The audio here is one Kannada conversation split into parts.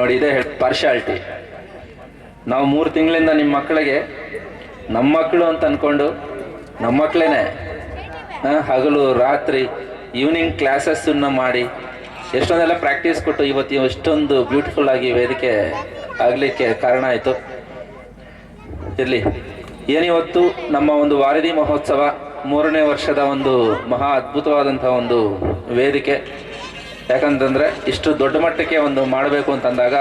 ನೋಡಿ, ಇದೇ ಪಾರ್ಶಾಲಿಟಿ ನಾವು ಮೂರು ತಿಂಗಳಿಂದ ನಿಮ್ಮ ಮಕ್ಕಳಿಗೆ ನಮ್ಮ ಮಕ್ಕಳು ಅಂತ ಅಂದ್ಕೊಂಡು ನಮ್ಮ ಮಕ್ಕಳೇನೆ ಹಗಲು, ರಾತ್ರಿ ಈವ್ನಿಂಗ್ ಕ್ಲಾಸಸ್ಸನ್ನು ಮಾಡಿ, ಎಷ್ಟೊಂದೆಲ್ಲ ಪ್ರಾಕ್ಟೀಸ್ ಕೊಟ್ಟು ಇವತ್ತು ಎಷ್ಟೊಂದು ಬ್ಯೂಟಿಫುಲ್ ಆಗಿ ವೇದಿಕೆ ಆಗಲಿಕ್ಕೆ ಕಾರಣ ಆಯಿತು. ಇರಲಿ. ಏನಿವತ್ತು ನಮ್ಮ ಒಂದು ವಾರದಿ ಮಹೋತ್ಸವ, ಮೂರನೇ ವರ್ಷದ ಒಂದು ಮಹಾ ಅದ್ಭುತವಾದಂಥ ಒಂದು ವೇದಿಕೆ. ಯಾಕಂತಂದರೆ ಇಷ್ಟು ದೊಡ್ಡ ಮಟ್ಟಕ್ಕೆ ಒಂದು ಮಾಡಬೇಕು ಅಂತಂದಾಗ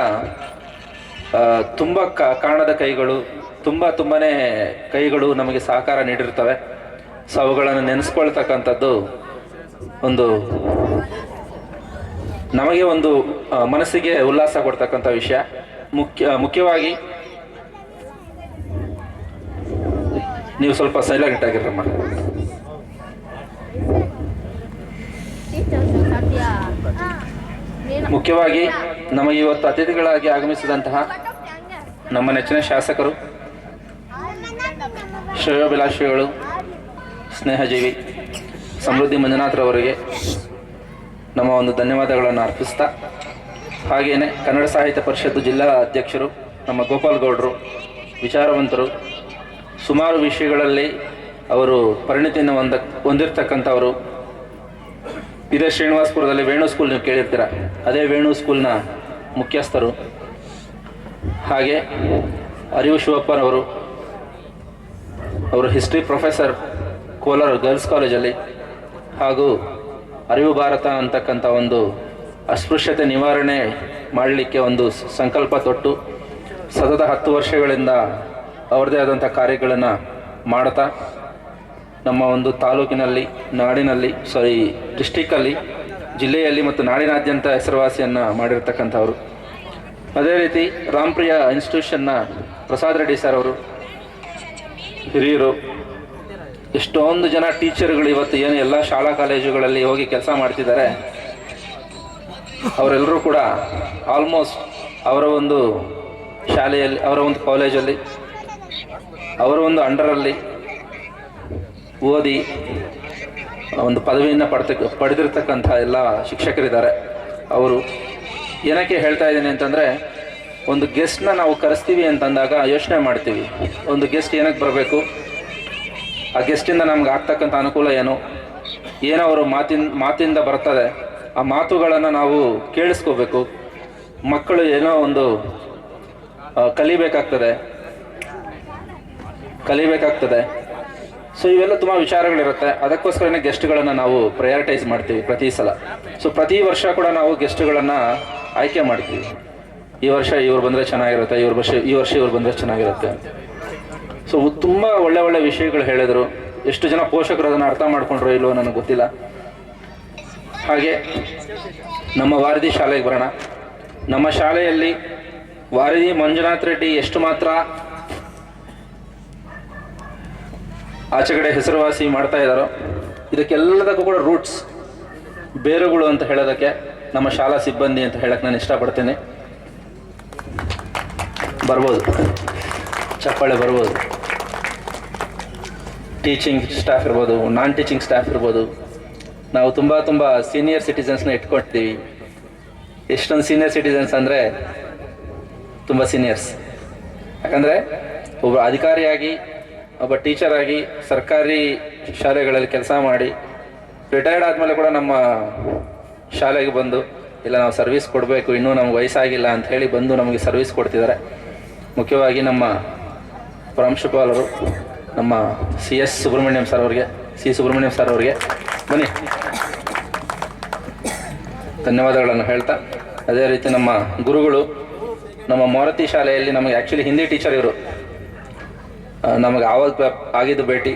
ತುಂಬ ಕಾಣದ ಕೈಗಳು, ತುಂಬ ತುಂಬನೇ ಕೈಗಳು ನಮಗೆ ಸಹಕಾರ ನೀಡಿರ್ತವೆ. ಸೊ ಅವುಗಳನ್ನು ನೆನೆಸ್ಕೊಳ್ತಕ್ಕಂಥದ್ದು ಒಂದು ನಮಗೆ ಒಂದು ಮನಸ್ಸಿಗೆ ಉಲ್ಲಾಸ ಕೊಡ್ತಕ್ಕಂಥ ವಿಷಯ. ಮುಖ್ಯ, ಮುಖ್ಯವಾಗಿ ನೀವು ಸ್ವಲ್ಪ ಸೈಲೆಂಟ್ ಆಗಿರಮ್ಮ. ಮುಖ್ಯವಾಗಿ ನಮಗೆ ಇವತ್ತು ಅತಿಥಿಗಳಾಗಿ ಆಗಮಿಸಿದಂತಹ ನಮ್ಮ ನೆಚ್ಚಿನ ಶಾಸಕರು, ಶ್ರೇಯೋಭಿಲಾಷಿಗಳು, ಸ್ನೇಹಜೀವಿ ಸಮೃದ್ಧಿ ಮಂಜುನಾಥ್ರವರಿಗೆ ನಮ್ಮ ಒಂದು ಧನ್ಯವಾದಗಳನ್ನು ಅರ್ಪಿಸ್ತಾ ಹಾಗೆಯೇ ಕನ್ನಡ ಸಾಹಿತ್ಯ ಪರಿಷತ್ತು ಜಿಲ್ಲಾ ಅಧ್ಯಕ್ಷರು, ನಮ್ಮ ಗೋಪಾಲ್ ಗೌಡರು, ವಿಚಾರವಂತರು, ಸುಮಾರು ವಿಷಯಗಳಲ್ಲಿ ಅವರು ಪರಿಣಿತಿಯನ್ನು ಹೊಂದ ಹೊಂದಿರತಕ್ಕಂಥವರು ಇದೇ ಶ್ರೀನಿವಾಸಪುರದಲ್ಲಿ ವೇಣು ಸ್ಕೂಲ್ ನೀವು ಕೇಳಿರ್ತೀರ. ಅದೇ ವೇಣು ಸ್ಕೂಲ್ನ ಮುಖ್ಯಸ್ಥರು. ಹಾಗೆ ಅರಿವು ಶಿವಪ್ಪನವರು, ಅವರು ಹಿಸ್ಟ್ರಿ ಪ್ರೊಫೆಸರ್ ಕೋಲಾರ ಗರ್ಲ್ಸ್ ಕಾಲೇಜಲ್ಲಿ, ಹಾಗೂ ಅರಿವು ಭಾರತ ಅಂತಕ್ಕಂಥ ಒಂದು ಅಸ್ಪೃಶ್ಯತೆ ನಿವಾರಣೆ ಮಾಡಲಿಕ್ಕೆ ಒಂದು ಸಂಕಲ್ಪ ತೊಟ್ಟು, ಸತತ ಹತ್ತು ವರ್ಷಗಳಿಂದ ಅವರದೇ ಆದಂಥ ಕಾರ್ಯಗಳನ್ನು ಮಾಡ್ತಾ ನಮ್ಮ ಒಂದು ತಾಲೂಕಿನಲ್ಲಿ, ನಾಡಿನಲ್ಲಿ ಸಾರಿ ಡಿಸ್ಟಿಕ್ಕಲ್ಲಿ ಜಿಲ್ಲೆಯಲ್ಲಿ ಮತ್ತು ನಾಡಿನಾದ್ಯಂತ ಹೆಸರುವಾಸಿಯನ್ನು ಮಾಡಿರ್ತಕ್ಕಂಥವ್ರು. ಅದೇ ರೀತಿ ರಾಮ್ಪ್ರಿಯ ಇನ್ಸ್ಟಿಟ್ಯೂಷನ್ನ ಪ್ರಸಾದ್ ರೆಡ್ಡಿ ಸರ್ ಅವರು, ಹಿರಿಯರು, ಎಷ್ಟೊಂದು ಜನ ಟೀಚರ್ಗಳು ಇವತ್ತು ಏನು ಎಲ್ಲ ಶಾಲಾ ಕಾಲೇಜುಗಳಲ್ಲಿ ಹೋಗಿ ಕೆಲಸ ಮಾಡ್ತಿದ್ದಾರೆ. ಅವರೆಲ್ಲರೂ ಕೂಡ ಆಲ್ಮೋಸ್ಟ್ ಅವರ ಒಂದು ಶಾಲೆಯಲ್ಲಿ, ಅವರ ಒಂದು ಕಾಲೇಜಲ್ಲಿ ಅವರ ಒಂದು ಅಂಡರಲ್ಲಿ ಓದಿ ಒಂದು ಪದವಿಯನ್ನು ಪಡ್ತಕ್ಕ ಪಡೆದಿರ್ತಕ್ಕಂಥ ಎಲ್ಲ ಶಿಕ್ಷಕರಿದ್ದಾರೆ. ಅವರು ಏನಕ್ಕೆ ಹೇಳ್ತಾ ಇದ್ದೀನಿ ಅಂತಂದರೆ, ಒಂದು ಗೆಸ್ಟ್ನ ನಾವು ಕರೆಸ್ತೀವಿ ಅಂತಂದಾಗ ಯೋಚನೆ ಮಾಡ್ತೀವಿ. ಒಂದು ಗೆಸ್ಟ್ ಏನಕ್ಕೆ ಬರಬೇಕು? ಆ ಗೆಸ್ಟಿಂದ ನಮ್ಗೆ ಆಗ್ತಕ್ಕಂಥ ಅನುಕೂಲ ಏನು? ಏನೋ ಅವರು ಮಾತಿನ, ಮಾತಿಂದ ಬರ್ತದೆ. ಆ ಮಾತುಗಳನ್ನು ನಾವು ಕೇಳಿಸ್ಕೋಬೇಕು. ಮಕ್ಕಳು ಏನೋ ಒಂದು ಕಲಿಬೇಕಾಗ್ತದೆ. ಕಲಿಬೇಕಾಗ್ತದೆ. ಸೊ ಇವೆಲ್ಲ ತುಂಬ ವಿಚಾರಗಳಿರುತ್ತೆ. ಅದಕ್ಕೋಸ್ಕರನೇ ಗೆಸ್ಟ್ಗಳನ್ನು ನಾವು ಪ್ರಯಾರಿಟೈಸ್ ಮಾಡ್ತೀವಿ ಪ್ರತಿ ಸಲ. ಸೊ ಪ್ರತಿ ವರ್ಷ ಕೂಡ ನಾವು ಗೆಸ್ಟ್ಗಳನ್ನು ಆಯ್ಕೆ ಮಾಡ್ತೀವಿ. ಈ ವರ್ಷ ಇವ್ರು ಬಂದರೆ ಚೆನ್ನಾಗಿರುತ್ತೆ, ಇವ್ರ ವರ್ಷ, ಈ ವರ್ಷ ಇವ್ರು ಬಂದರೆ ಚೆನ್ನಾಗಿರುತ್ತೆ. ಸೊ ತುಂಬ ಒಳ್ಳೆ ಒಳ್ಳೆ ವಿಷಯಗಳು ಹೇಳಿದರು. ಎಷ್ಟು ಜನ ಪೋಷಕರು ಅದನ್ನು ಅರ್ಥ ಮಾಡ್ಕೊಂಡ್ರು ಇಲ್ವೋ ನನಗೆ ಗೊತ್ತಿಲ್ಲ. ಹಾಗೆ, ನಮ್ಮ ವಾರದಿ ಶಾಲೆಗೆ ಬರೋಣ. ನಮ್ಮ ಶಾಲೆಯಲ್ಲಿ ವಾರದಿ ಮಂಜುನಾಥ್ ರೆಡ್ಡಿ ಎಷ್ಟು ಮಾತ್ರ ಆಚೆ ಕಡೆ ಹೆಸರುವಾಸಿ ಮಾಡ್ತಾ ಇದ್ದಾರೋ ಇದಕ್ಕೆಲ್ಲದಕ್ಕೂ ಕೂಡ ರೂಟ್ಸ್ ಬೇರುಗಳು ಅಂತ ಹೇಳೋದಕ್ಕೆ ನಮ್ಮ ಶಾಲಾ ಸಿಬ್ಬಂದಿ ಅಂತ ಹೇಳಕ್ಕೆ ನಾನು ಇಷ್ಟಪಡ್ತೇನೆ. ಬರ್ಬೋದು. ಚಪ್ಪಾಳೆ ಬರ್ಬೋದು. ಟೀಚಿಂಗ್ ಸ್ಟಾಫ್ ಇರ್ಬೋದು ನಾನ್ ಟೀಚಿಂಗ್ ಸ್ಟಾಫ್ ಇರ್ಬೋದು. ನಾವು ತುಂಬ ತುಂಬ ಸೀನಿಯರ್ ಸಿಟಿಸನ್ಸ್ನ ಇಟ್ಕೊಳ್ತೀವಿ. ಎಷ್ಟೊಂದು ಸೀನಿಯರ್ ಸಿಟಿಸನ್ಸ್ ಅಂದರೆ ತುಂಬ ಸೀನಿಯರ್ಸ್ ಯಾಕಂದರೆ ಒಬ್ಬ ಅಧಿಕಾರಿಯಾಗಿ ಒಬ್ಬ ಆಗಿ ಸರ್ಕಾರಿ ಶಾಲೆಗಳಲ್ಲಿ ಕೆಲಸ ಮಾಡಿ ರಿಟೈರ್ಡ್ ಆದಮೇಲೆ ಕೂಡ ನಮ್ಮ ಶಾಲೆಗೆ ಬಂದು, ಇಲ್ಲ, ನಾವು ಸರ್ವಿಸ್ ಕೊಡಬೇಕು, ಇನ್ನೂ ನಮ್ಗೆ ವಯಸ್ಸಾಗಿಲ್ಲ ಅಂತ ಹೇಳಿ ಬಂದು ನಮಗೆ ಸರ್ವಿಸ್ ಕೊಡ್ತಿದ್ದಾರೆ. ಮುಖ್ಯವಾಗಿ ನಮ್ಮ ಪ್ರಾಂಶುಪಾಲರು ನಮ್ಮ ಸಿ ಎಸ್ ಸುಬ್ರಹ್ಮಣ್ಯಂ ಸರ್ ಅವರಿಗೆ ಸಿ ಸುಬ್ರಹ್ಮಣ್ಯಂ ಸರ್ ಅವರಿಗೆ. ಬನ್ನಿ. ಧನ್ಯವಾದಗಳನ್ನು ಹೇಳ್ತಾ, ಅದೇ ರೀತಿ ನಮ್ಮ ಗುರುಗಳು, ನಮ್ಮ ಮಾರುತಿ ಶಾಲೆಯಲ್ಲಿ ನಮಗೆ ಆ್ಯಕ್ಚುಲಿ ಹಿಂದಿ ಟೀಚರ್ ಇವರು. ನಮಗೆ ಆವಾಗ ಆಗಿದ್ದು ಭೇಟಿ.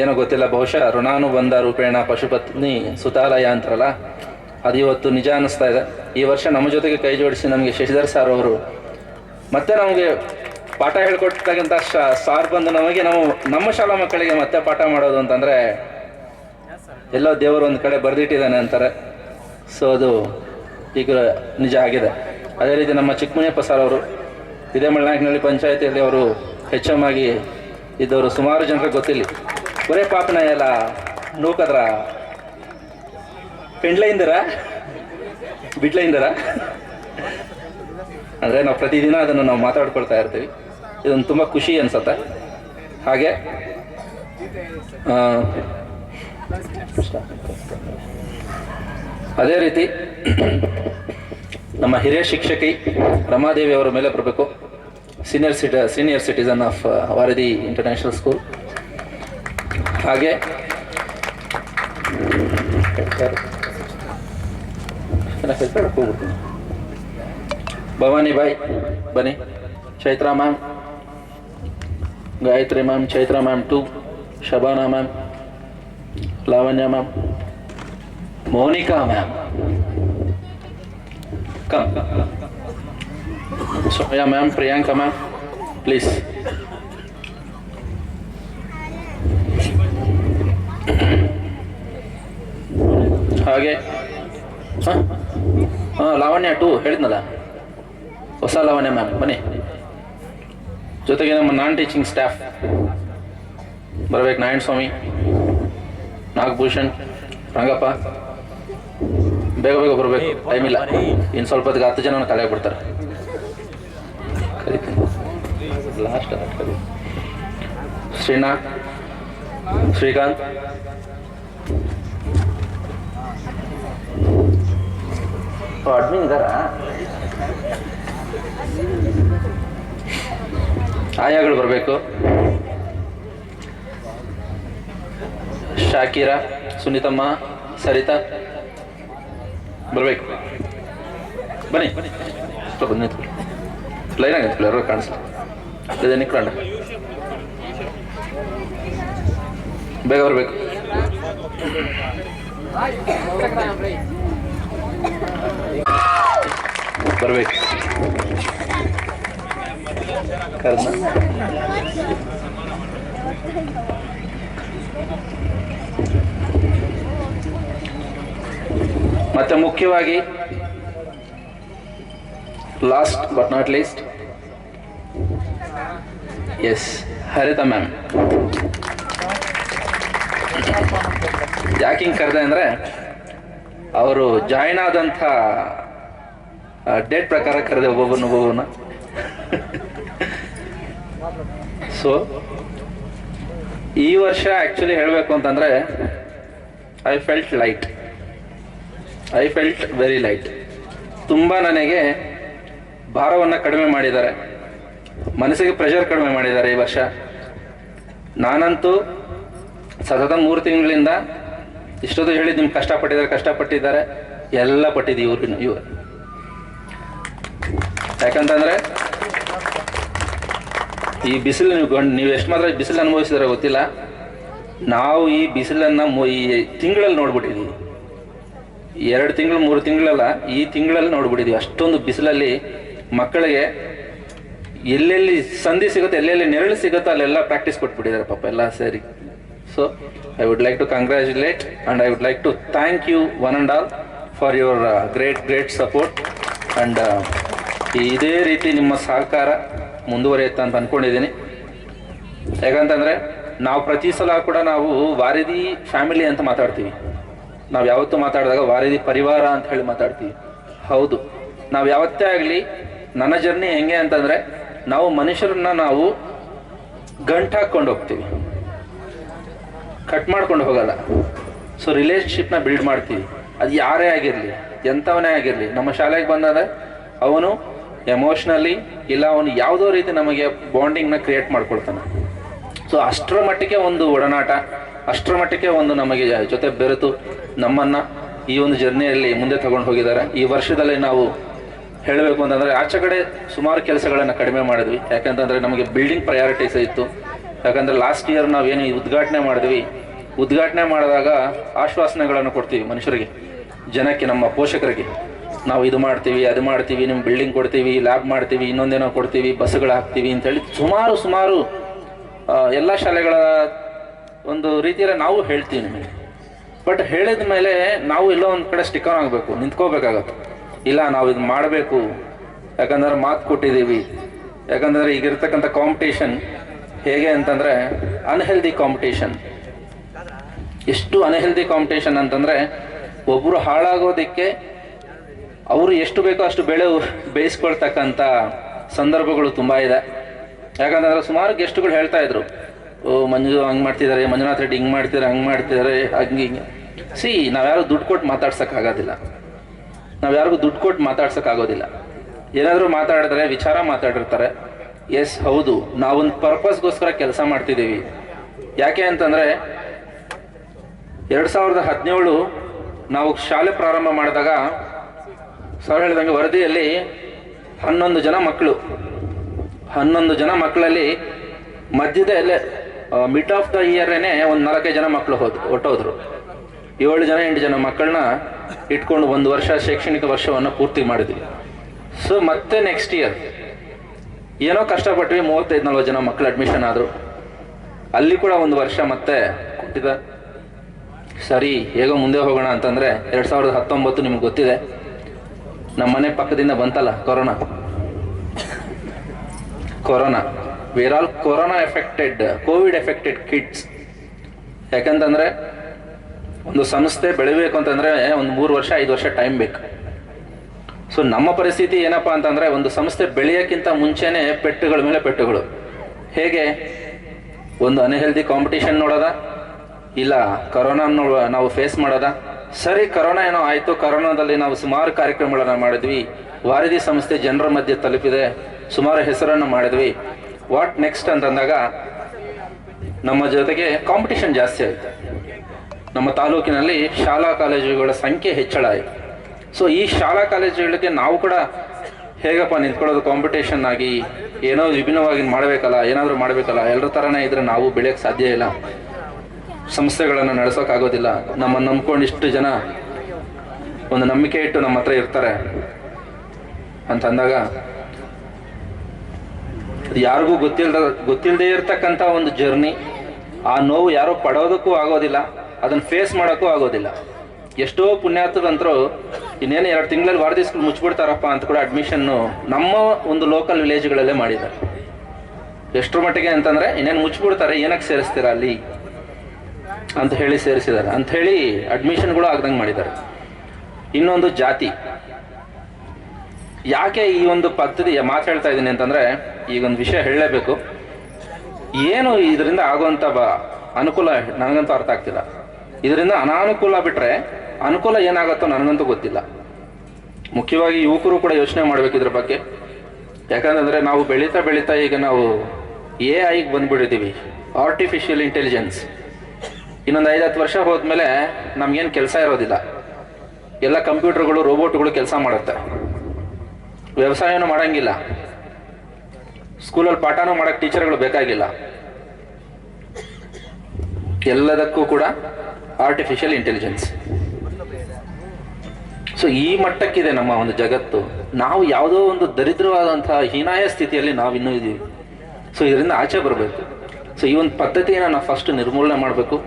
ಏನೋ ಗೊತ್ತಿಲ್ಲ, ಬಹುಶಃ ಋಣಾನುಬಂಧ ರೂಪೇಣ ಪಶುಪತ್ನಿ ಸುತಾಲಯ ಅಂತಾರಲ್ಲ ಅದು ಇವತ್ತು ನಿಜ ಅನ್ನಿಸ್ತಾ ಇದೆ. ಈ ವರ್ಷ ನಮ್ಮ ಜೊತೆಗೆ ಕೈ ಜೋಡಿಸಿ ನಮಗೆ ಶಶಿಧರ್ ಸರ್ ಅವರು. ಮತ್ತೆ ನಮಗೆ ಪಾಠ ಹೇಳ್ಕೊಟ್ಟಂತ ಸಾರ್ ಬಂದು ನಮಗೆ ನಾವು ನಮ್ಮ ಶಾಲಾ ಮಕ್ಕಳಿಗೆ ಮತ್ತೆ ಪಾಠ ಮಾಡೋದು ಅಂತಂದರೆ, ಎಲ್ಲೋ ದೇವರು ಒಂದು ಕಡೆ ಬರೆದಿಟ್ಟಿದ್ದಾನೆ ಅಂತಾರೆ. ಸೊ ಅದು ಈಗ ನಿಜ ಆಗಿದೆ. ಅದೇ ರೀತಿ ನಮ್ಮ ಚಿಕ್ಕಮುನಿಯಪ್ಪ ಸರ್ ಅವರು, ಇದೇ ಮಳ್ಳನಾಯಕನಹಳ್ಳಿ ಪಂಚಾಯತಿಯಲ್ಲಿ ಅವರು ಹೆಚ್ ಎಂ ಆಗಿ ಇದ್ದವರು ಸುಮಾರು ಜನರಿಗೆ ಗೊತ್ತಿಲ್ಲ ಬರೇ ಪಾಪನ ಎಲ್ಲ ನೂಕದ್ರ ಪೆಂಡ್ಲೆಯಿಂದರ ಬಿಡ್ಲೆಯಿಂದರ ಅಂದರೆ ನಾವು ಪ್ರತಿದಿನ ಅದನ್ನು ನಾವು ಮಾತಾಡ್ಕೊಳ್ತಾ ಇರ್ತೀವಿ. ಇದೊಂದು ತುಂಬ ಖುಷಿ ಅನ್ಸತ್ತೆ. ಹಾಗೆ ಅದೇ ರೀತಿ ನಮ್ಮ ಹಿರಿಯ ಶಿಕ್ಷಕಿ ರಮಾದೇವಿ ಅವರ ಮೇಲೆ ಬರಬೇಕು. Senior ಸಿಟ senior citizen of Vardhi international school ಹಾಗೆ. ಭವಾನಿ ಬಾಯ್, ಬನ್ನಿ. Chaitra ma'am. Gayatri ma'am, Chaitra ma'am too. Shabana ma'am. Lavanya ma'am. Monica ma'am. Come. Soya ma'am Priyanka ma'am please ಹಾಗೆ ಹಾಂ ಹಾಂ ಲಾವಣ್ಯ ಟು ಹೇಳಿದ್ನಲ್ಲ ಹೊಸ ಲಾವಣ್ಯ ಮ್ಯಾಮ್ ಬನ್ನಿ ಜೊತೆಗೆ ನಮ್ಮ ನಾನ್ ಟೀಚಿಂಗ್ ಸ್ಟಾಫ್ ಬರಬೇಕು ನಾರಾಯಣ ಸ್ವಾಮಿ ನಾಗಭೂಷಣ್ ರಂಗಪ್ಪ. ಬೇಗ ಬೇಗ ಬರಬೇಕು. ಟೈಮ್ ಇಲ್ಲ ಇನ್ನು ಸ್ವಲ್ಪ ಹೊತ್ತಿಗೆ ಹತ್ತು ಜನ ಬಿಡ್ತಾರೆ. ಕರಿತೀನಿ. ಲಾಸ್ಟ್ ಕರಿ. ಶ್ರೀನಾಥ್, ಶ್ರೀಕಾಂತ್. ಅಡ್ಮಿನ್ ಇದಾರ? ಆಯಾಗಳು ಬರಬೇಕು. ಶಾಕಿರಾ, ಸುನೀತಮ್ಮ, ಸರಿತಾ. ಬರಬೇಕು. ಬನ್ನಿ. ಬನ್ನಿ ನಿಂತ್ಕೊಳ್ಳಿ ಲೈನ್ ಆಗಿ ನಿಂತ್ಕೊಳ್ಳಿ ಎಲ್ಲರೂ ಕಾಣಿಸ್ಲಿ ಇದೆ ನಿಂತ್ಕೊಂಡ ಬೇಗ ಬರಬೇಕು. ಬರಬೇಕು. ಕರ್ನ ಮತ್ತೆ ಮುಖ್ಯವಾಗಿ last but not least S Haritha ma'am ಯಾಕೆ ಹಿಂಗೆ ಕರೆದೆ ಅಂದರೆ, ಅವರು ಜಾಯ್ನ್ ಆದಂಥ ಡೇಟ್ ಪ್ರಕಾರ ಕರೆದೆ ಒಬ್ಬೊಬ್ಬನ ಒಬ್ಬೊಬ್ಬನ. ಸೊ ಈ ವರ್ಷ ಆ್ಯಕ್ಚುಲಿ ಹೇಳಬೇಕು ಅಂತಂದರೆ I felt light I felt very light ತುಂಬ ನನಗೆ ಭಾರವನ್ನು ಕಡಿಮೆ ಮಾಡಿದ್ದಾರೆ. ಮನಸ್ಸಿಗೆ ಪ್ರೆಷರ್ ಕಡಿಮೆ ಮಾಡಿದ್ದಾರೆ ಈ ವರ್ಷ. ನಾನಂತೂ ಸತತ ಮೂರು ತಿಂಗಳಿಂದ ಇಷ್ಟೊತ್ತು ಹೇಳಿ ನಿಮ್ಗೆ ಕಷ್ಟಪಟ್ಟಿದ್ದಾರೆ ಕಷ್ಟಪಟ್ಟಿದ್ದಾರೆ, ಎಲ್ಲ ಪಟ್ಟಿದ್ದೀವಿ ಇವ್ರು ಇವರು. ಯಾಕಂತಂದ್ರೆ ಈ ಬಿಸಿಲು ನೀವು ನೀವು ಎಷ್ಟು ಮಾತ್ರ ಬಿಸಿಲು ಅನುಭವಿಸಿದ್ರೆ ಗೊತ್ತಿಲ್ಲ. ನಾವು ಈ ಬಿಸಿಲನ್ನು ಈ ತಿಂಗಳಲ್ಲಿ ನೋಡ್ಬಿಟ್ಟಿದ್ದೀವಿ. ಎರಡು ತಿಂಗಳು, ಮೂರು ತಿಂಗಳಲ್ಲ, ಈ ತಿಂಗಳಲ್ಲಿ ನೋಡ್ಬಿಟ್ಟಿದ್ದೀವಿ. ಅಷ್ಟೊಂದು ಬಿಸಿಲಲ್ಲಿ ಮಕ್ಕಳಿಗೆ ಎಲ್ಲೆಲ್ಲಿ ಸಂಧಿ ಸಿಗುತ್ತೆ, ಎಲ್ಲೆಲ್ಲಿ ನೆರಳು ಸಿಗುತ್ತೋ ಅಲ್ಲೆಲ್ಲ ಪ್ರಾಕ್ಟೀಸ್ ಕೊಟ್ಬಿಟ್ಟಿದ್ದಾರೆ ಪಾಪ ಎಲ್ಲ ಸರಿ. So I would like to congratulate and I would like to thank you one and all for your great great support and ಇದೇ ರೀತಿ ನಿಮ್ಮ ಸಹಕಾರ ಮುಂದುವರಿಯುತ್ತೆ ಅಂತ ಅಂದ್ಕೊಂಡಿದ್ದೀನಿ ಯಾಕಂತಂದರೆ ನಾವು ಪ್ರತಿ ಸಲ ಕೂಡ ನಾವು ವಾರಿದಿ ಫ್ಯಾಮಿಲಿ ಅಂತ ಮಾತಾಡ್ತೀವಿ. ನಾವು ಯಾವತ್ತೂ ಮಾತಾಡಿದಾಗ ವಾರಿದಿ ಪರಿವಾರ ಅಂತ ಹೇಳಿ ಮಾತಾಡ್ತೀವಿ. ಹೌದು. ನಾವು ಯಾವತ್ತೇ ಆಗಲಿ ನನ್ನ ಜರ್ನಿ ಹೆಂಗೆ ಅಂತಂದರೆ ನಾವು ಮನುಷ್ಯರನ್ನ ನಾವು ಗಂಟು ಹಾಕೊಂಡು ಹೋಗ್ತೀವಿ. ಕಟ್ ಮಾಡ್ಕೊಂಡು ಹೋಗಲ್ಲ. ಸೊ ರಿಲೇಶನ್ಶಿಪ್ನ ಬಿಲ್ಡ್ ಮಾಡ್ತೀವಿ. ಅದು ಯಾರೇ ಆಗಿರಲಿ, ಎಂಥವನೇ ಆಗಿರಲಿ, ನಮ್ಮ ಶಾಲೆಗೆ ಬಂದಾಗ ಅವನು ಎಮೋಷ್ನಲಿ ಇಲ್ಲ, ಅವನು ಯಾವುದೋ ರೀತಿ ನಮಗೆ ಬಾಂಡಿಂಗ್ನ ಕ್ರಿಯೇಟ್ ಮಾಡ್ಕೊಳ್ತಾನೆ ಸೊ ಅಷ್ಟರ ಮಟ್ಟಿಗೆ ಒಂದು ಒಡನಾಟ, ಅಷ್ಟರ ಮಟ್ಟಿಗೆ ಒಂದು ನಮಗೆ ಜೊತೆ ಬೆರೆತು ನಮ್ಮನ್ನು ಈ ಒಂದು ಜರ್ನಿಯಲ್ಲಿ ಮುಂದೆ ತಗೊಂಡು ಹೋಗಿದ್ದಾರೆ. ಈ ವರ್ಷದಲ್ಲಿ ನಾವು ಹೇಳಬೇಕು ಅಂತಂದರೆ ಆಚೆ ಕಡೆ ಸುಮಾರು ಕೆಲಸಗಳನ್ನು ಕಡಿಮೆ ಮಾಡಿದ್ವಿ. ಯಾಕಂತಂದರೆ ನಮಗೆ ಬಿಲ್ಡಿಂಗ್ ಪ್ರಯಾರಿಟೀಸ್ ಇತ್ತು. ಯಾಕಂದರೆ ಲಾಸ್ಟ್ ಇಯರ್ ನಾವೇನು ಈ ಉದ್ಘಾಟನೆ ಮಾಡಿದ್ವಿ. ಉದ್ಘಾಟನೆ ಮಾಡಿದಾಗ ಆಶ್ವಾಸನೆಗಳನ್ನು ಕೊಡ್ತೀವಿ ಮನುಷ್ಯರಿಗೆ, ಜನಕ್ಕೆ, ನಮ್ಮ ಪೋಷಕರಿಗೆ. ನಾವು ಇದು ಮಾಡ್ತೀವಿ, ಅದು ಮಾಡ್ತೀವಿ ನಿಮ್ಮ ಬಿಲ್ಡಿಂಗ್ ಕೊಡ್ತೀವಿ ಲ್ಯಾಬ್ ಮಾಡ್ತೀವಿ, ಇನ್ನೊಂದೇನೋ ಕೊಡ್ತೀವಿ ಬಸ್ಗಳು ಹಾಕ್ತೀವಿ ಅಂತೇಳಿ ಸುಮಾರು ಸುಮಾರು ಎಲ್ಲ ಶಾಲೆಗಳ ಒಂದು ರೀತಿಯಲ್ಲಿ ನಾವು ಹೇಳ್ತೀವಿ ನಿಮಗೆ. ಬಟ್ ಹೇಳಿದ ಮೇಲೆ ನಾವು ಎಲ್ಲೋ ಒಂದು ಕಡೆ ಸ್ಟಿಕ್ ಆನ್ ಆಗಬೇಕು, ನಿಂತ್ಕೋಬೇಕಾಗತ್ತೆ. ಇಲ್ಲ, ನಾವು ಇದು ಮಾಡಬೇಕು. ಯಾಕಂದ್ರೆ ಮಾತು ಕೊಟ್ಟಿದ್ದೀವಿ. ಯಾಕಂದ್ರೆ ಈಗಿರ್ತಕ್ಕಂಥ ಕಾಂಪಿಟೇಷನ್ ಹೇಗೆ ಅಂತಂದರೆ ಅನ್ಹೆಲ್ದಿ ಕಾಂಪಿಟೇಷನ್ ಎಷ್ಟು ಅನ್ಹೆಲ್ದಿ ಕಾಂಪಿಟೇಷನ್ ಅಂತಂದರೆ ಒಬ್ಬರು ಹಾಳಾಗೋದಕ್ಕೆ ಅವರು ಎಷ್ಟು ಬೇಕೋ ಅಷ್ಟು ಬೆಳೆ ಬೇಯಿಸ್ಕೊಳ್ತಕ್ಕಂಥ ಸಂದರ್ಭಗಳು ತುಂಬ ಇದೆ. ಯಾಕಂತಂದ್ರೆ ಸುಮಾರು ಗೆಸ್ಟ್ಗಳು ಹೇಳ್ತಾ ಇದ್ರು, ಓ, ಮಂಜು ಹಂಗೆ ಮಾಡ್ತಿದ್ದಾರೆ ಮಂಜುನಾಥ್ ರೆಡ್ಡಿ ಹಿಂಗೆ ಮಾಡ್ತಿದ್ದಾರೆ ಹಂಗೆ ಮಾಡ್ತಿದ್ದಾರೆ ಹಂಗೆ ಹಿಂಗೆ. ಸಿ ನಾವ್ಯಾರು ದುಡ್ಡು ಕೊಟ್ಟು ಮಾತಾಡ್ಸೋಕ್ಕಾಗೋದಿಲ್ಲ. ನಾವು ಯಾರಿಗೂ ದುಡ್ಡು ಕೊಟ್ಟು ಮಾತಾಡ್ಸೋಕ್ಕಾಗೋದಿಲ್ಲ ಏನಾದರೂ ಮಾತಾಡಿದ್ರೆ, ವಿಚಾರ ಮಾತಾಡಿರ್ತಾರೆ. ಎಸ್ ಹೌದು, ನಾವೊಂದು ಪರ್ಪಸ್ಗೋಸ್ಕರ ಕೆಲಸ ಮಾಡ್ತಿದ್ದೀವಿ. ಯಾಕೆ ಅಂತಂದರೆ, ಎರಡು ಸಾವಿರದ ಹದಿನೇಳು ನಾವು ಶಾಲೆ ಪ್ರಾರಂಭ ಮಾಡಿದಾಗ, ಸರ್ ಹೇಳಿದಂಗೆ ವರದಿಯಲ್ಲಿ ಹನ್ನೊಂದು ಜನ ಮಕ್ಕಳು ಹನ್ನೊಂದು ಜನ ಮಕ್ಕಳಲ್ಲಿ ಮಧ್ಯದಲ್ಲೇ ಮಿಡ್ ಆಫ್ ದ ಇಯರ್ನೇ ಒಂದು ನಾಲ್ಕೈದು ಜನ ಮಕ್ಕಳು ಹೋದ್ ಹೊಟ್ಟೋದ್ರು ಏಳು ಜನ ಎಂಟು ಜನ ಮಕ್ಕಳನ್ನ ಇಟ್ಕೊಂಡು ಒಂದು ವರ್ಷ ಶೈಕ್ಷಣಿಕ ವರ್ಷವನ್ನು ಪೂರ್ತಿ ಮಾಡಿದ್ವಿ. ಸೊ ಮತ್ತೆ ನೆಕ್ಸ್ಟ್ ಇಯರ್ ಏನೋ ಕಷ್ಟಪಟ್ವಿ, ಮೂವತ್ತೈದು, ನಲ್ವತ್ತು ಜನ ಮಕ್ಕಳು ಅಡ್ಮಿಷನ್ ಆದರು. ಅಲ್ಲಿ ಕೂಡ ಒಂದು ವರ್ಷ ಮತ್ತೆ ಕೊಟ್ಟಿದ್ದ ಸರಿ, ಹೇಗೋ ಮುಂದೆ ಹೋಗೋಣ ಅಂತಂದರೆ ಎರಡು ಸಾವಿರದ ಹತ್ತೊಂಬತ್ತು ನಿಮ್ಗೆ ಗೊತ್ತಿದೆ. ನಮ್ಮ ಮನೆ ಪಕ್ಕದಿಂದ ಬಂತಲ್ಲ, corona. Corona. Where all corona affected Covid affected kids ಯಾಕಂತಂದ್ರೆ ಒಂದು ಸಂಸ್ಥೆ ಬೆಳಿಬೇಕು ಅಂತಂದ್ರೆ ಒಂದು ಮೂರು ವರ್ಷ, ಐದು ವರ್ಷ ಟೈಮ್ ಬೇಕು. ಸೊ ನಮ್ಮ ಪರಿಸ್ಥಿತಿ ಏನಪ್ಪಾ ಅಂತಂದ್ರೆ ಒಂದು ಸಂಸ್ಥೆ ಬೆಳೆಯೋಕ್ಕಿಂತ ಮುಂಚೆನೆ ಪೆಟ್ಟುಗಳ ಮೇಲೆ ಪೆಟ್ಟುಗಳು. ಹೇಗೆ? ಒಂದು ಅನ್ಹೆಲ್ದಿ ಕಾಂಪಿಟೇಷನ್ ನೋಡೋದ? ಇಲ್ಲ ಕರೋನಾ ನಾವು ಫೇಸ್ ಮಾಡೋದ? ಸರಿ ಕರೋನಾ ಏನೋ ಆಯ್ತು ಕರೋನಾದಲ್ಲಿ ನಾವು ಸುಮಾರು ಕಾರ್ಯಕ್ರಮಗಳನ್ನು ಮಾಡಿದ್ವಿ. ವಾರದಿ ಸಂಸ್ಥೆ ಜನರ ಮಧ್ಯೆ ತಲುಪಿದೆ, ಸುಮಾರು ಹೆಸರನ್ನು ಮಾಡಿದ್ವಿ. ವಾಟ್ ನೆಕ್ಸ್ಟ್ ಅಂತಂದಾಗ, ನಮ್ಮ ಜೊತೆಗೆ ಕಾಂಪಿಟೇಷನ್ ಜಾಸ್ತಿ ಆಯಿತು. ನಮ್ಮ ತಾಲೂಕಿನಲ್ಲಿ ಶಾಲಾ ಕಾಲೇಜುಗಳ ಸಂಖ್ಯೆ ಹೆಚ್ಚಳ ಆಯಿತು. ಸೊ ಈ ಶಾಲಾ ಕಾಲೇಜುಗಳಿಗೆ ನಾವು ಕೂಡ ಹೇಗಪ್ಪ ನಿಂತ್ಕೊಳ್ಳೋದು ಕಾಂಪಿಟೇಷನ್ ಆಗಿ ಏನೋ ವಿಭಿನ್ನವಾಗಿ ಮಾಡಬೇಕಲ್ಲ, ಏನಾದರೂ ಮಾಡಬೇಕಲ್ಲ ಎಲ್ಲರ ಥರನೇ ಇದ್ರೆ ನಾವು ಬೆಳೆಯೋಕ್ಕೆ ಸಾಧ್ಯ ಇಲ್ಲ. ಸಂಸ್ಥೆಗಳನ್ನು ನಡೆಸೋಕ್ಕಾಗೋದಿಲ್ಲ ನಮ್ಮನ್ನು ನಂಬ್ಕೊಂಡು ಇಷ್ಟು ಜನ ಒಂದು ನಂಬಿಕೆ ಇಟ್ಟು ನಮ್ಮ ಹತ್ರ ಇರ್ತಾರೆ. ಅಂತಂದಾಗ ಅದು ಯಾರಿಗೂ ಗೊತ್ತಿಲ್ಲದ ಗೊತ್ತಿಲ್ಲದೆ ಇರತಕ್ಕಂಥ ಒಂದು ಜರ್ನಿ ಆ ನೋವು ಯಾರೋ ಪಡೋದಕ್ಕೂ ಆಗೋದಿಲ್ಲ. ಅದನ್ನು ಫೇಸ್ ಮಾಡೋಕ್ಕೂ ಆಗೋದಿಲ್ಲ. ಎಷ್ಟೋ ಪುಣ್ಯಾತದಂತರು ಇನ್ನೇನು ಎರಡು ತಿಂಗಳಲ್ಲಿ ವಾರದಿ ಸ್ಕೂಲ್ ಮುಚ್ಚಿಬಿಡ್ತಾರಪ್ಪ ಅಂತ ಕೂಡ ಅಡ್ಮಿಷನ್ನು ನಮ್ಮ ಒಂದು ಲೋಕಲ್ ವಿಲೇಜ್ಗಳಲ್ಲೇ ಮಾಡಿದ್ದಾರೆ. ಎಷ್ಟರ ಮಟ್ಟಿಗೆ ಅಂತಂದರೆ ಇನ್ನೇನು ಮುಚ್ಚಿಬಿಡ್ತಾರೆ ಏನಕ್ಕೆ ಸೇರಿಸ್ತೀರಾ ಅಲ್ಲಿ ಅಂತ ಹೇಳಿ ಸೇರಿಸಿದ್ದಾರೆ. ಅಂತ ಹೇಳಿ ಅಡ್ಮಿಷನ್ಗಳು ಆಗ್ದಂಗೆ ಮಾಡಿದ್ದಾರೆ. ಇನ್ನೊಂದು ಜಾತಿ. ಯಾಕೆ ಈ ಒಂದು ಪದ್ಧತಿ ಮಾತು ಹೇಳ್ತಾ ಇದ್ದೀನಿ ಅಂತಂದರೆ ಈಗ ಒಂದು ವಿಷಯ ಹೇಳಲೇಬೇಕು. ಏನು ಇದರಿಂದ ಆಗುವಂಥ ಬ ಅನುಕೂಲ ನನಗಂತೂ ಅರ್ಥ ಆಗ್ತಿಲ್ಲ. ಇದರಿಂದ ಅನಾನುಕೂಲ ಬಿಟ್ರೆ ಅನುಕೂಲ ಏನಾಗುತ್ತೋ ನನಗಂತೂ ಗೊತ್ತಿಲ್ಲ. ಮುಖ್ಯವಾಗಿ ಯುವಕರು ಕೂಡ ಯೋಚನೆ ಮಾಡ್ಬೇಕು ಇದ್ರ ಬಗ್ಗೆ. ಯಾಕಂತಂದ್ರೆ ನಾವು ಬೆಳೀತಾ ಬೆಳೀತಾ ಈಗ ನಾವು ಎ ಐಗೆ ಬಂದ್ಬಿಟ್ಟಿದ್ದೀವಿ. ಆರ್ಟಿಫಿಷಿಯಲ್ ಇಂಟೆಲಿಜೆನ್ಸ್ ಇನ್ನೊಂದು ಐದು ಹತ್ತು ವರ್ಷ ಹೋದ್ಮೇಲೆ ನಮ್ಗೇನು ಕೆಲಸ ಇರೋದಿಲ್ಲ. ಎಲ್ಲ ಕಂಪ್ಯೂಟರ್ಗಳು, ರೋಬೋಟ್ಗಳು ಕೆಲಸ ಮಾಡುತ್ತೆ. ವ್ಯವಸಾಯನೂ ಮಾಡಂಗಿಲ್ಲ. ಸ್ಕೂಲಲ್ಲಿ ಪಾಠನೂ ಮಾಡೋಕ್ಕೆ ಟೀಚರ್ಗಳು ಬೇಕಾಗಿಲ್ಲ. ಎಲ್ಲದಕ್ಕೂ ಕೂಡ ಆರ್ಟಿಫಿಷಿಯಲ್ ಇಂಟೆಲಿಜೆನ್ಸ್ ಸೊ ಈ ಮಟ್ಟಕ್ಕಿದೆ ನಮ್ಮ ಒಂದು ಜಗತ್ತು. ನಾವು ಯಾವುದೋ ಒಂದು ದರಿದ್ರವಾದಂತಹ ಹೀನಾಯ ಸ್ಥಿತಿಯಲ್ಲಿ ನಾವು ಇನ್ನೂ ಇದ್ದೀವಿ. ಸೊ ಇದರಿಂದ ಆಚೆ ಬರಬೇಕು. ಸೊ ಈ ಒಂದು ಪದ್ಧತಿಯನ್ನು ನಾವು ಫಸ್ಟ್ ನಿರ್ಮೂಲನೆ ಮಾಡಬೇಕು.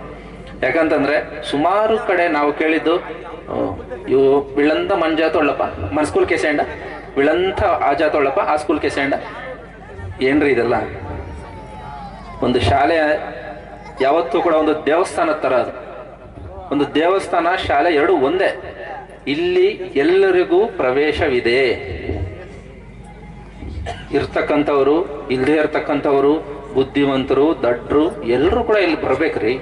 ಯಾಕಂತಂದ್ರೆ, ಸುಮಾರು ಕಡೆ ನಾವು ಕೇಳಿದ್ದು ಇವು ವಿಳಂತ ಮಂಜಾತೊಳ್ಳಪ್ಪ ಮನ್ ಸ್ಕೂಲ್ ಕೆಸೆಂಡ ವಿಳಂತ ಆಜಾತೊಳ್ಳಪ್ಪ ಆ ಸ್ಕೂಲ್ ಕೆಸೆಂಡ ಏನ್ರಿ ಇದೆಲ್ಲ? ಒಂದು ಶಾಲೆ ಯಾವತ್ತೂ ಕೂಡ ಒಂದು ದೇವಸ್ಥಾನದ ತರ ಅದು. ಒಂದು ದೇವಸ್ಥಾನ ಶಾಲೆ ಎರಡು ಒಂದೇ. ಇಲ್ಲಿ ಎಲ್ಲರಿಗೂ ಪ್ರವೇಶವಿದೆ. ಇರ್ತಕ್ಕಂಥವ್ರು ಇಲ್ಲದೇ ಇರ್ತಕ್ಕಂಥವ್ರು, ಬುದ್ಧಿವಂತರು, ದಡ್ರು, ಎಲ್ಲರೂ ಕೂಡ ಇಲ್ಲಿ ಬರ್ಬೇಕ್ರಿ.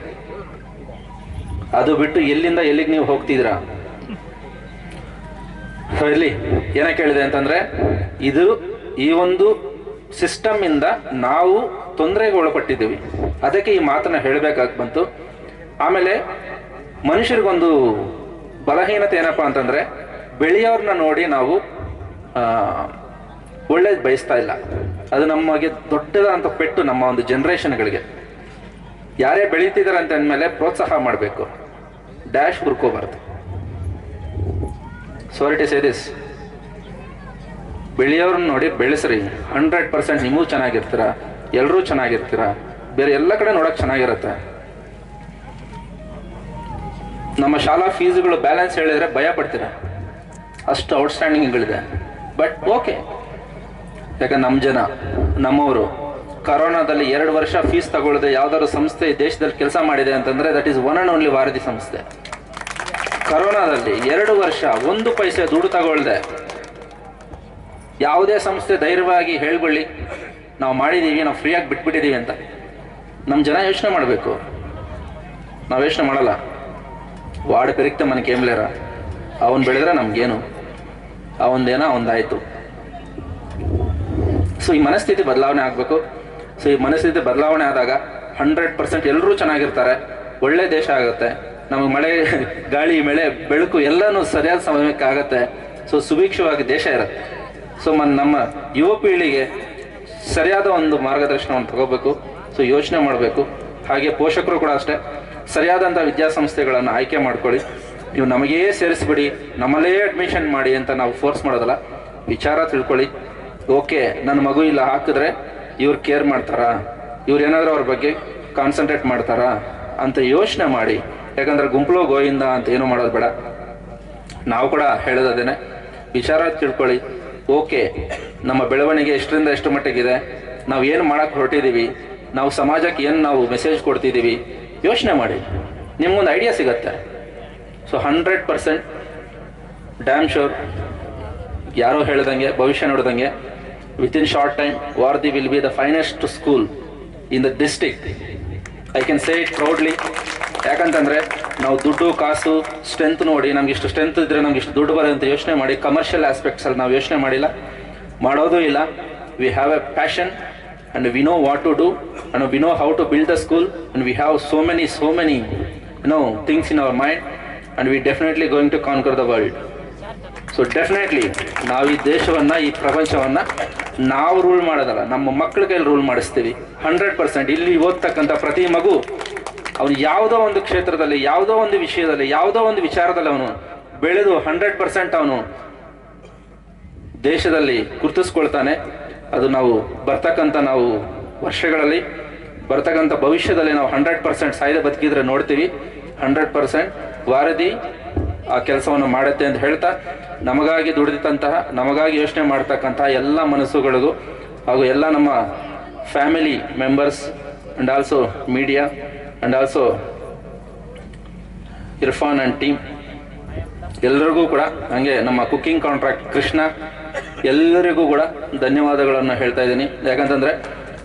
ಅದು ಬಿಟ್ಟು ಎಲ್ಲಿಂದ ಎಲ್ಲಿಗೆ ನೀವು ಹೋಗ್ತಿದ್ದೀರಾ? ಸೊ ಇಲ್ಲಿ ಹೇಳಿದೆ ಕೇಳಿದೆ ಅಂತಂದ್ರೆ, ಇದು ಈ ಒಂದು ಸಿಸ್ಟಮ್ ಇಂದ ನಾವು ತೊಂದರೆಗೆ ಒಳಪಟ್ಟಿದ್ದೀವಿ. ಅದಕ್ಕೆ ಈ ಮಾತನ್ನ ಹೇಳಬೇಕಾಗಿ ಬಂತು. ಆಮೇಲೆ ಮನುಷ್ಯರಿಗೊಂದು ಬಲಹೀನತೆ ಏನಪ್ಪ ಅಂತಂದ್ರೆ ಬೆಳೆಯೋರ್ನ ನೋಡಿ ನಾವು ಒಳ್ಳೇದು ಬಯಸ್ತಾ ಇಲ್ಲ. ಅದು ನಮಗೆ ದೊಡ್ಡದಾದಂಥ ಪೆಟ್ಟು ನಮ್ಮ ಒಂದು ಜನ್ರೇಷನ್ಗಳಿಗೆ ಯಾರೇ ಬೆಳೀತಿದ್ದಾರೆ ಅಂತ ಅಂದಮೇಲೆ ಪ್ರೋತ್ಸಾಹ ಮಾಡಬೇಕು. ಡ್ಯಾಶ್ ಹುರ್ಕೋಬಾರ್ದು. ಸೋರಿಟಿ ಸೇ ದಿಸ್ ಬೆಳೆಯೋರನ್ನ ನೋಡಿ ಬೆಳೆಸ್ರಿ. ಹಂಡ್ರೆಡ್ ಪರ್ಸೆಂಟ್ ನಿಮಗೂ ಚೆನ್ನಾಗಿರ್ತೀರ ಎಲ್ಲರೂ ಚೆನ್ನಾಗಿರ್ತೀರ, ಬೇರೆ ಎಲ್ಲ ಕಡೆ ನೋಡೋಕೆ ಚೆನ್ನಾಗಿರುತ್ತೆ. ನಮ್ಮ ಶಾಲಾ ಫೀಸ್ಗಳು ಬ್ಯಾಲೆನ್ಸ್ ಹೇಳಿದ್ರೆ ಭಯ ಪಡ್ತೀರ? ಅಷ್ಟು ಔಟ್ಸ್ಟ್ಯಾಂಡಿಂಗ್ಗಳಿದೆ ಬಟ್ ಓಕೆ ಯಾಕಂದ್ರೆ ನಮ್ಮ ಜನ, ನಮ್ಮವರು, ಕರೋನಾದಲ್ಲಿ ಎರಡು ವರ್ಷ ಫೀಸ್ ತಗೊಳ್ಳದೆ ಯಾವ್ದಾದ್ರು ಸಂಸ್ಥೆ ದೇಶದಲ್ಲಿ ಕೆಲಸ ಮಾಡಿದೆ ಅಂತಂದ್ರೆ that is one and only Vardhi ಸಂಸ್ಥೆ. ಕರೋನಾದಲ್ಲಿ ಎರಡು ವರ್ಷ ಒಂದು ಪೈಸೆ ದುಡ್ಡು ತಗೊಳ್ದೆ. ಯಾವುದೇ ಸಂಸ್ಥೆ ಧೈರ್ಯವಾಗಿ ಹೇಳ್ಕೊಳ್ಳಿ, ನಾವು ಮಾಡಿದ್ದೀವಿ ನಾವು ಫ್ರೀಯಾಗಿ ಬಿಟ್ಬಿಟ್ಟಿದ್ದೀವಿ ಅಂತ. ನಮ್ಮ ಜನ ಯೋಚನೆ ಮಾಡಬೇಕು. ನಾವು ಯೋಚನೆ ಮಾಡಲ್ಲ. ವಾರ್ಡ್ ಪೆರಿಕ್ತ ಮನೆ ಕೇಮ್ಲೇರ. ಅವನು ಬೆಳೆದ್ರೆ ನಮಗೇನು? ಒಂದು ಆಯ್ತು ಸೊ ಈ ಮನಸ್ಥಿತಿ ಬದಲಾವಣೆ ಆಗಬೇಕು. ಸೊ ಈ ಮನಸ್ಥಿತಿ ಬದಲಾವಣೆ ಆದಾಗ ಹಂಡ್ರೆಡ್ ಪರ್ಸೆಂಟ್ ಎಲ್ಲರೂ ಚೆನ್ನಾಗಿರ್ತಾರೆ. ಒಳ್ಳೆ ದೇಶ ಆಗುತ್ತೆ. ನಮಗೆ ಮಳೆ, ಗಾಳಿ, ಮಳೆ, ಬೆಳಕು ಎಲ್ಲನೂ ಸರಿಯಾದ ಸಮಯಕ್ಕೆ ಆಗುತ್ತೆ ಸೊ ಸುಭಿಕ್ಷವಾಗಿ ದೇಶ ಇರುತ್ತೆ. ಸೊ ಮ, ನಮ್ಮ ಯುವ ಪೀಳಿಗೆ ಸರಿಯಾದ ಒಂದು ಮಾರ್ಗದರ್ಶನವನ್ನು ತಗೋಬೇಕು. ಸೊ ಯೋಚನೆ ಮಾಡಬೇಕು. ಹಾಗೆ ಪೋಷಕರು ಕೂಡ ಅಷ್ಟೇ. ಸರಿಯಾದಂಥ ವಿದ್ಯಾಸಂಸ್ಥೆಗಳನ್ನು ಆಯ್ಕೆ ಮಾಡ್ಕೊಳ್ಳಿ. ನೀವು ನಮಗೇ ಸೇರಿಸ್ಬಿಡಿ, ನಮ್ಮಲ್ಲೇ ಅಡ್ಮಿಷನ್ ಮಾಡಿ ಅಂತ ನಾವು ಫೋರ್ಸ್ ಮಾಡೋದಲ್ಲ, ವಿಚಾರ ತಿಳ್ಕೊಳ್ಳಿ. ಓಕೆ ನನ್ನ ಮಗು ಇಲ್ಲ, ಹಾಕಿದ್ರೆ ಇವ್ರು ಕೇರ್ ಮಾಡ್ತಾರಾ? ಇವ್ರು ಏನಾದರೂ ಅವ್ರ ಬಗ್ಗೆ ಕಾನ್ಸಂಟ್ರೇಟ್ ಮಾಡ್ತಾರಾ? ಅಂತ ಯೋಚನೆ ಮಾಡಿ. ಯಾಕಂದ್ರೆ ಗುಂಪಲು ಗೋಯಿಂದ ಅಂತ ಏನೂ ಮಾಡೋದು ಬೇಡ. ನಾವು ಕೂಡ ಹೇಳೋದೇನೆ ವಿಚಾರ ತಿಳ್ಕೊಳ್ಳಿ. ಓಕೆ ನಮ್ಮ ಬೆಳವಣಿಗೆ ಎಷ್ಟರಿಂದ ಎಷ್ಟು ಮಟ್ಟಿಗಿದೆ ನಾವು ಏನು ಮಾಡಕ್ಕೆ ಹೊರಟಿದ್ದೀವಿ ನಾವು ಸಮಾಜಕ್ಕೆ ಏನು ನಾವು ಮೆಸೇಜ್ ಕೊಡ್ತಿದ್ದೀವಿ ಯೋಚನೆ ಮಾಡಿ. ನಿಮಗೊಂದು ಐಡಿಯಾ ಸಿಗತ್ತೆ. So hundred percent damn sure ಯಾರೋ ಹೇಳ್ದಂಗೆ, ಭವಿಷ್ಯ ನೋಡ್ದಂಗೆ in short time Vardhi will be the finest school in the district I can say it proudly ಯಾಕಂತಂದ್ರೆ, ನಾವು ದುಡ್ಡು, ಕಾಸು ಸ್ಟ್ರೆಂತ್ ನೋಡಿ, ನಮ್ಗೆ ಇಷ್ಟು ಸ್ಟ್ರೆಂತ್ ಇದ್ರೆ ನಮ್ಗೆ ಇಷ್ಟು ದುಡ್ಡು ಬರುತ್ತೆ ಅಂತ ಯೋಚನೆ ಮಾಡಿ ಕಮರ್ಷಿಯಲ್ ಆಸ್ಪೆಕ್ಟ್ಸ್ ಅಲ್ಲಿ ನಾವು ಯೋಚನೆ ಮಾಡಿಲ್ಲ. ಮಾಡೋದು ಇಲ್ಲ. We have a passion and know what what to and we know how how to build the school we we have so so so you know things in our mind and we definitely going to conquer the world so definitely ನಾವು ಈ ದೇಶವನ್ನು, ಈ ಪ್ರಪಂಚವನ್ನು ನಾವು ರೂಲ್ ಮಾಡೋದಲ್ಲ. ನಮ್ಮ ಮಕ್ಕಳ ಕೈಲಿ ರೂಲ್ ಮಾಡಿಸ್ತೀವಿ. ಹಂಡ್ರೆಡ್ ಪರ್ಸೆಂಟ್ ಇಲ್ಲಿ ಓದ್ತಕ್ಕಂಥ ಪ್ರತಿ ಮಗು, ಅವನು ಯಾವುದೋ ಒಂದು ಕ್ಷೇತ್ರದಲ್ಲಿ, ಯಾವುದೋ ಒಂದು ವಿಷಯದಲ್ಲಿ, ಯಾವುದೋ ಒಂದು ವಿಚಾರದಲ್ಲಿ ಅವನು ಬೆಳೆದು ಹಂಡ್ರೆಡ್ ಪರ್ಸೆಂಟ್ ಅವನು ದೇಶದಲ್ಲಿ ಗುರುತಿಸ್ಕೊಳ್ತಾನೆ. ಅದು ನಾವು ಬರ್ತಕ್ಕಂಥ ನಾವು ವರ್ಷಗಳಲ್ಲಿ, ಬರ್ತಕ್ಕಂಥ ಭವಿಷ್ಯದಲ್ಲಿ ನಾವು ಹಂಡ್ರೆಡ್ ಪರ್ಸೆಂಟ್ ಸಾಯ್ದೆ ಬದುಕಿದ್ರೆ ನೋಡ್ತೀವಿ. ಹಂಡ್ರೆಡ್ ಪರ್ಸೆಂಟ್ ವಾರದಿ ಆ ಕೆಲಸವನ್ನು ಮಾಡುತ್ತೆ ಅಂತ ಹೇಳ್ತಾ, ನಮಗಾಗಿ ದುಡಿದಂತಹ, ನಮಗಾಗಿ ಯೋಚನೆ ಮಾಡ್ತಕ್ಕಂತಹ ಎಲ್ಲ ಮನಸ್ಸುಗಳಿಗೂ ಹಾಗೂ ಎಲ್ಲ ನಮ್ಮ family members and also media and also Irfan and team ಎಲ್ಲರಿಗೂ ಕೂಡ ಹಂಗೆ ನಮ್ಮ ಕುಕ್ಕಿಂಗ್ ಕಾಂಟ್ರಾಕ್ಟ್ ಕೃಷ್ಣ ಎಲ್ಲರಿಗೂ ಕೂಡ ಧನ್ಯವಾದಗಳನ್ನು ಹೇಳ್ತಾ ಇದ್ದೀನಿ. ಯಾಕಂತಂದ್ರೆ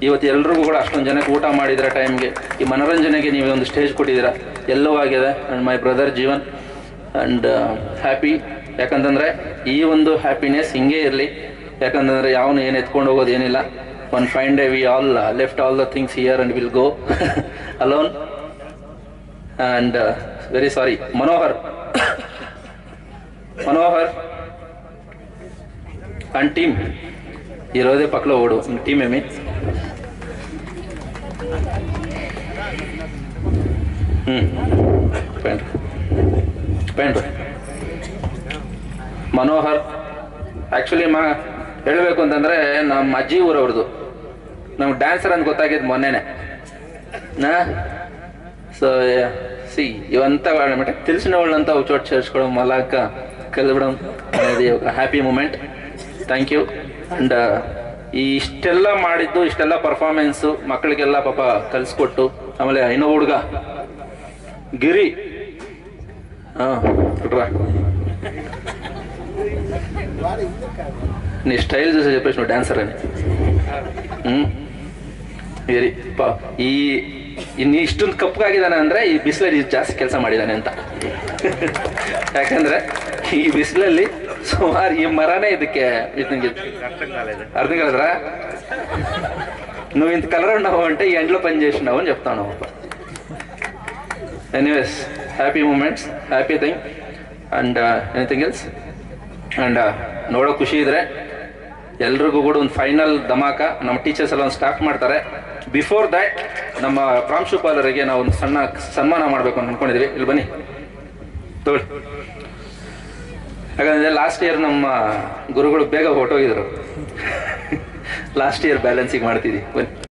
ಇವತ್ತು ಎಲ್ರಿಗೂ ಕೂಡ ಅಷ್ಟೊಂದು ಜನಕ್ಕೆ ಊಟ ಮಾಡಿದ್ರೆ ಟೈಮ್ಗೆ ಈ ಮನೋರಂಜನೆಗೆ ನೀವು ಒಂದು ಸ್ಟೇಜ್ ಕೊಟ್ಟಿದ್ದೀರಾ. ಎಲ್ಲವೂ ಆಗಿದೆ. And my brother Jeevan and happy ಯಾಕಂತಂದ್ರೆ ಈ ಒಂದು ಹ್ಯಾಪಿನೆಸ್ ಹಿಂಗೆ ಇರಲಿ. ಯಾಕಂತಂದ್ರೆ ಯಾವನು ಏನು ಎತ್ಕೊಂಡು ಹೋಗೋದು ಏನಿಲ್ಲ. One fine day we all left all the things here and will go alone and very sorry Manohar. Manohar and team ఈరోజే పక్కలో ఓడు టీం ఏమి ಪ್ಯಾಂಟ್ ಪ್ಯಾಂಟ್ ಮನೋಹರ್ ಆ್ಯಕ್ಚುಲಿ ಮಾ ಹೇಳಬೇಕು ಅಂತಂದರೆ ನಮ್ಮ ಅಜ್ಜಿ ಊರವ್ರದ್ದು ನಮ್ಗೆ ಡ್ಯಾನ್ಸರ್ ಅಂತ ಗೊತ್ತಾಗಿದ್ದು ಮೊನ್ನೆನೆ ನಾ ಸೊ ಸಿ ఇవంతా అనమాట తెలిసిన వాళ్ళంతా ఒక చోట చేర్చుకోవడం అలాగా కలవడం అనేది ఒక happy moment thank you and ಈ ಇಷ್ಟೆಲ್ಲ ಮಾಡಿದ್ದು ಇಷ್ಟೆಲ್ಲ ಪರ್ಫಾರ್ಮೆನ್ಸು ಮಕ್ಕಳಿಗೆಲ್ಲ ಪಾಪ ಕಲಿಸ್ಕೊಟ್ಟು ಆಮೇಲೆ ಇನ್ನೂ ಹುಡುಗ ಗಿರಿ ಹಾಂ చూడరా నీ స్టైల్ చూసి చెప్పేసి నువ్వు డాన్సర్ అని ಹ್ಮ್ ವೆರಿ ಪಾ ಈ ಇನ್ನು ಇಷ್ಟೊಂದು ಕಪ್ಪಗಾಗಿದ್ದಾನೆ ಅಂದರೆ ಈ ಬಿಸಿಲಲ್ಲಿ ಜಾಸ್ತಿ ಕೆಲಸ ಮಾಡಿದ್ದಾನೆ ಅಂತ. ಯಾಕಂದರೆ ಈ ಬಿಸಿಲಲ್ಲಿ ಸುಮಾರು ಈ ಮರನೇ ಇದಕ್ಕೆ అర్థం నువ్వు ఇంత కలర్ ಈ ಹೆಂಡಲು ఎండ్లో పని ನಾವು. అని చెప్తాను anyways happy moments happy thing and anything else and ನೋಡೋ ಖುಷಿ ಇದ್ರೆ ಎಲ್ರಿಗೂ ಕೂಡ ಒಂದು ಫೈನಲ್ ಧಮಾಕ. ನಮ್ಮ ಟೀಚರ್ಸ್ ಎಲ್ಲ ಒಂದು ಸ್ಟಾಪ್ ಮಾಡ್ತಾರೆ. ಬಿಫೋರ್ ದ್ಯಾಟ್ ನಮ್ಮ ಪ್ರಾಂಶುಪಾಲರಿಗೆ ನಾವು ಒಂದು ಸಣ್ಣ ಸನ್ಮಾನ ಮಾಡಬೇಕು ಅಂತ ಅನ್ಕೊಂಡಿದ್ವಿ. ಇಲ್ಲಿ ಬನ್ನಿ. ತಗೊಳ್ಳಿ. ಯಾಕಂದ್ರೆ ಲಾಸ್ಟ್ ಇಯರ್ ನಮ್ಮ ಗುರುಗಳು ಬೇಗ ಹೊರಟೋಗಿದ್ರು. ಲಾಸ್ಟ್ ಇಯರ್ ಬ್ಯಾಲೆನ್ಸಿಗೆ ಮಾಡ್ತಿದ್ವಿ. ಬನ್ನಿ.